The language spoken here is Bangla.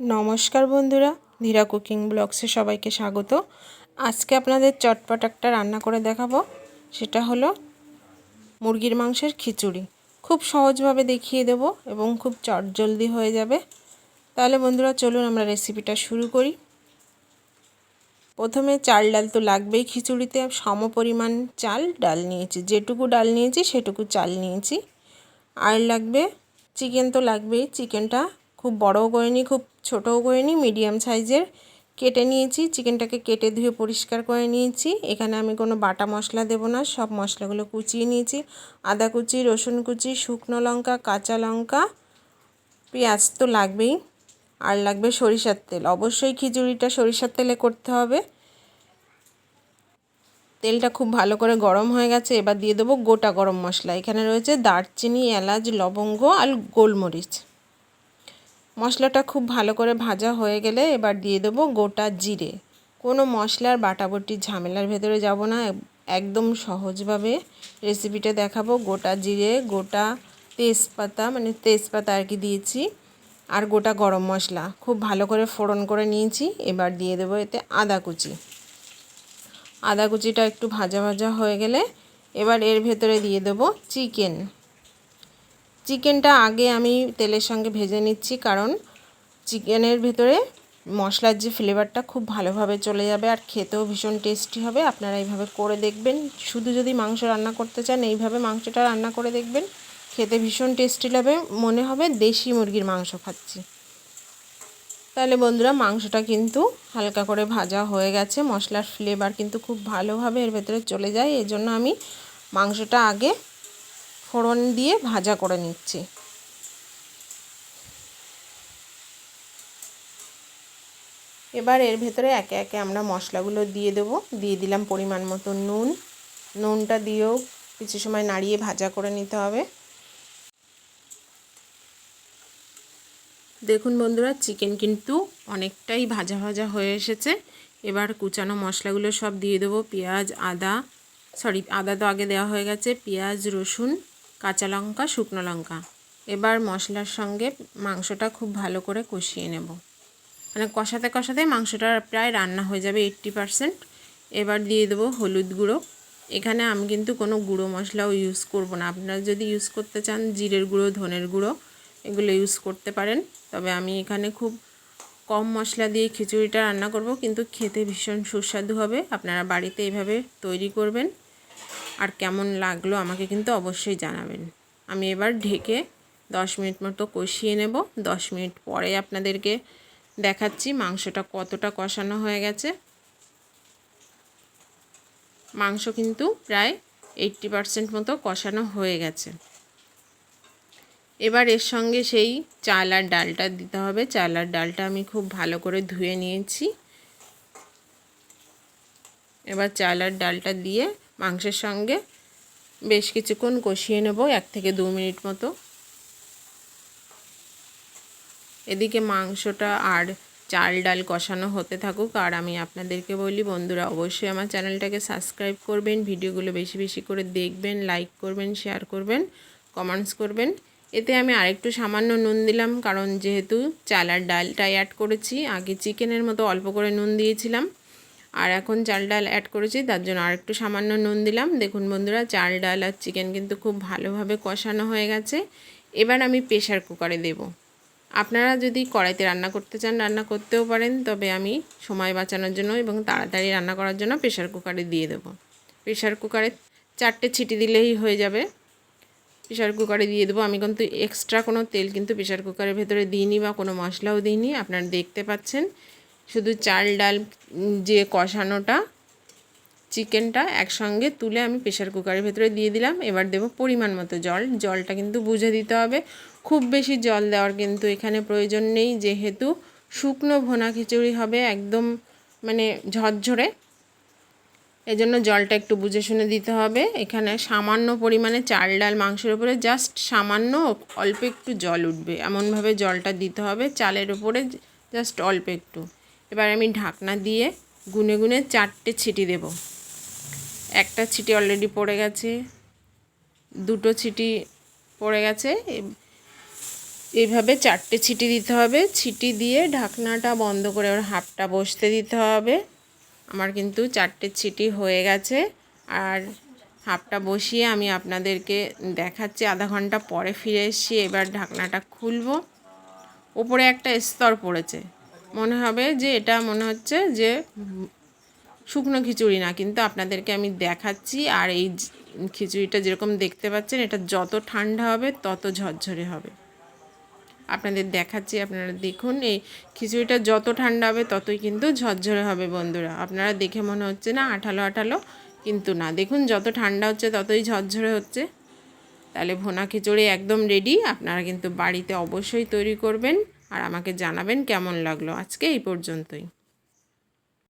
নমস্কার বন্ধুরা ধীরা কুকিং ব্লগসে সবাইকে স্বাগত। আজকে আপনাদের চটপট একটা রান্না করে দেখাবো। সেটা হলো মুরগির মাংসের খিচুড়ি। খুব সহজভাবে দেখিয়ে দেব এবং খুব চটজলদি হয়ে যাবে। তাহলে বন্ধুরা, চলুন আমরা রেসিপিটা শুরু করি। প্রথমে চাল ডাল তো লাগবেই খিচুড়িতে। সম পরিমাণ চাল, ডাল নিয়েছি। যেটুকু ডাল নিয়েছি, সেটুকু চাল নিয়েছি। আর লাগবে, চিকেন তো লাগবেই। চিকেনটা খুব বড়ও করিনি, খুব ছোটও করিনি মিডিয়াম সাইজের কেটে নিয়েছি চিকেনটাকে কেটে ধুয়ে পরিষ্কার করে নিয়েছি। এখানে আমি কোনো বাটা মশলা দেব না, সব মশলাগুলো কুচিয়ে নিয়েছি। আদা কুচি, রসুন কুচি, শুকনো লঙ্কা, কাঁচা লঙ্কা, পেঁয়াজ তো লাগবেই। আর লাগবে সরিষার তেল। অবশ্যই খিচুড়িটা সরিষার তেলে করতে হবে। তেলটা খুব ভালো করে গরম হয়ে গেছে, এবার দিয়ে দেবো গোটা গরম মশলা। এখানে রয়েছে দারচিনি, এলাচ, লবঙ্গ আর গোলমরিচ। মশলাটা খুব ভালো করে ভাজা হয়ে গেলে এবার দিয়ে দেবো গোটা জিরে। কোনো মশলার বাটাবটি ঝামেলার ভেতরে যাব না, একদম সহজভাবে রেসিপিটা দেখাবো। গোটা জিরে, গোটা তেজপাতা মানে তেজপাতা আর কি দিয়েছি, আর গোটা গরম মশলা। খুব ভালো করে ফোড়ন করে নিয়েছি, এবার দিয়ে দেবো এতে আদা কুচি। আদা কুচিটা একটু ভাজা ভাজা হয়ে গেলে এবার এর ভেতরে দিয়ে দেবো চিকেন। চিকেনটা আগে আমি তেলের সঙ্গে ভেজে নিচ্ছি, কারণ চিকেনের ভেতরে মশলার যে ফ্লেভারটা খুব ভালোভাবে চলে যাবে আর খেতেও ভীষণ টেস্টি হবে। আপনারা এইভাবে করে দেখবেন। শুধু যদি মাংস রান্না করতে চান, এইভাবে মাংসটা রান্না করে দেখবেন। খেতে ভীষণ টেস্টি লাগবে। মনে হবে দেশি মুরগির মাংস খাচ্ছি। তাহলে বন্ধুরা, মাংসটা কিন্তু হালকা করে ভাজা হয়ে গেছে। মশলার ফ্লেভার কিন্তু খুব ভালোভাবে এর ভেতরে চলে যায়। এজন্য আমি মাংসটা আগে ফোড়ন দিয়ে ভাজা করে নিচ্ছি। এবার এর ভেতরে একে একে আমরা মশলাগুলো দিয়ে দেব। দিয়ে দিলাম পরিমাণ মতো নুন। নুনটা দিয়েও কিছু সময় নাড়িয়ে ভাজা করে নিতে হবে। দেখুন বন্ধুরা, চিকেন কিন্তু অনেকটাই ভাজা ভাজা হয়ে এসেছে। এবার কুচানো মশলাগুলো সব দিয়ে দেবো। পেঁয়াজ, আদা, সরি, আদা তো আগে দেওয়া হয়ে গেছে। পেঁয়াজ, রসুন কাঁচা লঙ্কা, শুকনো লঙ্কা। এবার মশলার সঙ্গে মাংসটা খুব ভালো করে কষিয়ে নেব। মানে কষাতে কষাতে মাংসটা প্রায় রান্না হয়ে যাবে এইট্টি পারসেন্ট। এবার দিয়ে দেবো হলুদ গুঁড়ো। এখানে আমি কিন্তু কোনো গুঁড়ো মশলাও ইউজ করব না। আপনারা যদি ইউজ করতে চান, জিরের গুঁড়ো, ধনের গুঁড়ো, এগুলো ইউজ করতে পারেন। তবে আমি এখানে খুব কম মশলা দিয়ে খিচুড়িটা রান্না করব, কিন্তু খেতে ভীষণ সুস্বাদু হবে। আপনারা বাড়িতে এইভাবে তৈরি করবেন। আর কেমন লাগল আমাকে কিন্তু অবশ্যই জানাবেন। আমি এবার ঢেকে দশ মিনিট মতো কষিয়ে নেব। দশ মিনিট পরে আপনাদেরকে দেখাচ্ছি মাংসটা কতটা কষানো হয়ে গেছে। মাংস কিন্তু প্রায় এইট্টি পারসেন্ট মতো কষানো হয়ে গেছে। এবার এর সঙ্গে সেই চাল আর ডালটা দিতে হবে। চাল আর ডালটা আমি খুব ভালো করে ধুয়ে নিয়েছি। এবার চাল আর ডালটা দিয়ে মাংসের সঙ্গে বেশ কিছুক্ষণ কষিয়ে নেব, এক থেকে দু মিনিট মতো। এদিকে মাংসটা আর চাল ডাল কষানো হতে থাকুক, আর আমি আপনাদেরকে বলি, বন্ধুরা অবশ্যই আমার চ্যানেলটাকে সাবস্ক্রাইব করবেন, ভিডিওগুলো বেশি বেশি করে দেখবেন, লাইক করবেন, শেয়ার করবেন, কমেন্টস করবেন। এতে আমি আরেকটু সামান্য নুন দিলাম, কারণ যেহেতু চাল আর ডালটা অ্যাড করেছি, আগে চিকেনের মতো অল্প করে নুন দিয়েছিলাম। আর এখন চাল ডাল অ্যাড করেছি, তার জন্য আরেকটু সামান্য নুন দিলাম। দেখুন বন্ধুরা, চাল ডাল আর চিকেন কিন্তু খুব ভালোভাবে কষানো হয়ে গেছে। এবার আমি প্রেশার কুকারে দেব। আপনারা যদি কড়াইতে রান্না করতে চান, রান্না করতেও পারেন, তবে আমি সময় বাঁচানোর জন্য এবং তাড়াতাড়ি রান্না করার জন্য প্রেশার কুকারে দিয়ে দেবো। প্রেশার কুকারে চারটে ছিটি দিলেই হয়ে যাবে। প্রেশার কুকারে দিয়ে দেবো। আমি কিন্তু এক্সট্রা কোনো তেল কিন্তু প্রেশার কুকারের ভেতরে দিইনি বা কোনো মশলাও দিইনি। আপনারা দেখতে পাচ্ছেন শুধু চাল, ডাল যে কষানোটা, চিকেনটা একসঙ্গে তুলে আমি প্রেশার কুকারের ভেতরে দিয়ে দিলাম। এবার দেবো পরিমাণ মতো জল। জলটা কিন্তু বুঝে দিতে হবে। খুব বেশি জল দেওয়ার কিন্তু এখানে প্রয়োজন নেই, যেহেতু শুকনো ভোনা খিচুড়ি হবে একদম মানে ঝরঝরে। এজন্য জলটা একটু বুঝে শুনে দিতে হবে। এখানে সামান্য পরিমাণে চাল, ডাল, মাংসের উপরে জাস্ট সামান্য অল্প একটু জল উঠবে। এমনভাবে জলটা দিতে হবে চালের উপরে জাস্ট অল্প একটু। এবার আমি ঢাকনা দিয়ে গুনে গুনে চারটে ছিটি দেব। একটা ছিটি অলরেডি পড়ে গেছে, দুটো ছিটি পড়ে গেছে এইভাবে চারটে ছিটি দিতে হবে। ছিটি দিয়ে ঢাকনাটা বন্ধ করে ওর হাফটা বসতে দিতে হবে। আমার কিন্তু চারটে ছিটি হয়ে গেছে। আর হাফটা বসিয়ে আমি আপনাদেরকে দেখাচ্ছি, আধা ঘণ্টা পরে ফিরে এসেছি, এবার ঢাকনাটা খুলব। ওপরে একটা স্তর পড়েছে। মনে হবে যে এটা মনে হচ্ছে যে শুকনো খিচুড়ি না, কিন্তু আপনাদেরকে আমি দেখাচ্ছি আর এই খিচুড়িটা যেরকম দেখতে পাচ্ছেন, এটা যত ঠান্ডা হবে তত ঝরঝরে হবে। আপনাদের দেখাচ্ছি, আপনারা দেখুন, এই খিচুড়িটা যত ঠান্ডা হবে ততই কিন্তু ঝরঝরে হবে বন্ধুরা। আপনারা দেখে মনে হচ্ছে না আঠালো আঠালো, কিন্তু না। দেখুন, যত ঠান্ডা হচ্ছে ততই ঝরঝরে হচ্ছে। তাহলে ভোনা খিচুড়ি একদম রেডি আপনারা কিন্তু বাড়িতে অবশ্যই তৈরি করবেন। আর আমাকে জানাবেন কেমন লাগল আজকে এই পর্যন্তই।